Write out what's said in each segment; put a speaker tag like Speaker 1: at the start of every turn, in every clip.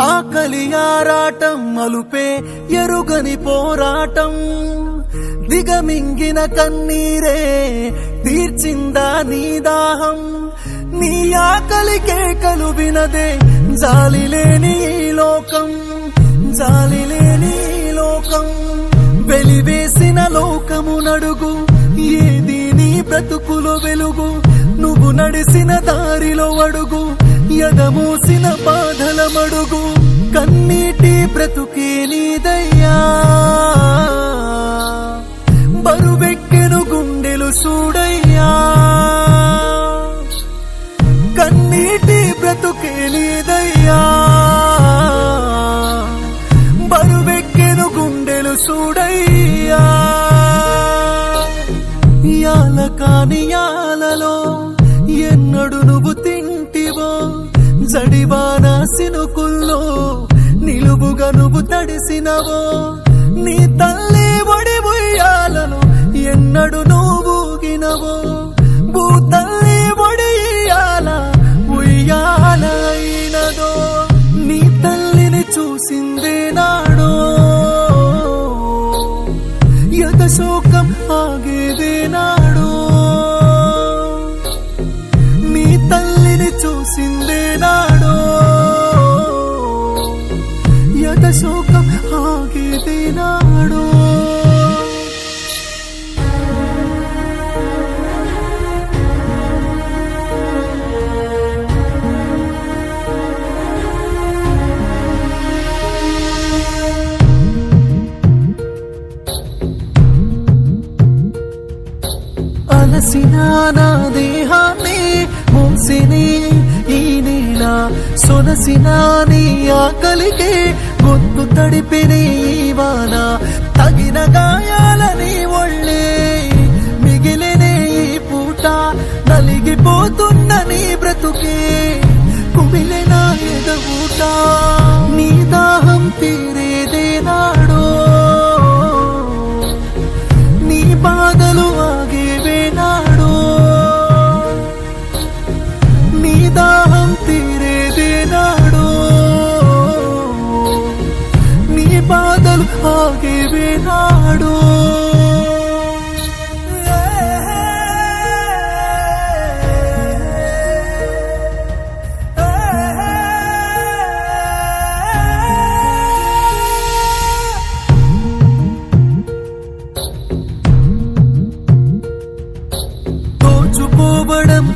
Speaker 1: ఆకలి ఆరాటం మలుపే ఎరుగని పోరాటం. దిగమింగిన కన్నీరే తీర్చిందా నీ దాహం? నీ ఆకలి కేకలు వినదే జాలి లేని లోకం. జాలి లేని లోకం. వెలివేసిన లోకము నడుగు. ఏది నీ బ్రతుకులో వెలుగు? నువ్వు నడిసిన దారిలో అడుగు. ఎదమూసిన బాధల మడుగు. కన్నీటి బ్రతుకేలీదయ్యా బరువెక్కెను గుండెలు చూడయ్యా కన్నీటి బ్రతుకేలీదయ్యా బరువెక్కెను గుండెలు చూడయ్యా యాల కాని యాలలో ఎన్నడు నువ్వు తింటివో జడివాన సినుకుల్లో నిలువుగా నువ్వు తడిసినవో నీ తల్లి ఒడి మోసిన నా దేహాన్ని మోసిని ఈ నేల సొనసిన నీ ఆకలికే గొంతు తడిపిన ఈ తగిన గాయాలని ఒళ్ళే మిగిలిన ఈ పూట నలిగిపోతున్న నీ బ్రతుకే కుమిలిన ఎదగూట నీ దాహం తీరేదే ఆగేవే నాడు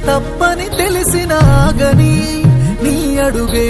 Speaker 1: తప్పని తెలిసిన ఆగని నీ అడుగే